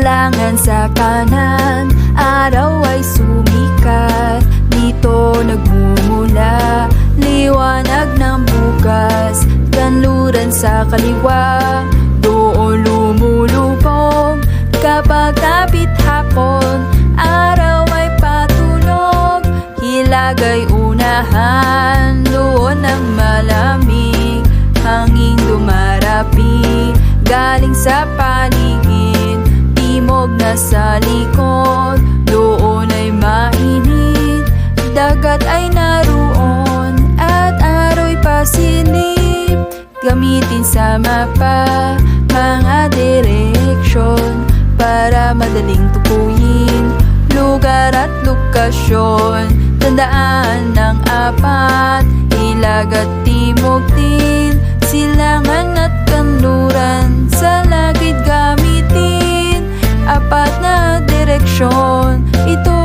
Silangan sa kanan. Araw ay sumikat Dito nagmumula. Liwanag ng bukas Kanluran sa kaliwa. Doon lumulubog Kapag kapit hapon Araw ay patulog. Hilag ay unahan Timog na sa likod Doon ay mainit. Dagat ay naroon At aro'y pasilip. Gamitin sa mapa Mga direksyon Para madaling tukuyin Lugar at lokasyon. Tandaan ng apat Hilag na direksyon. Ito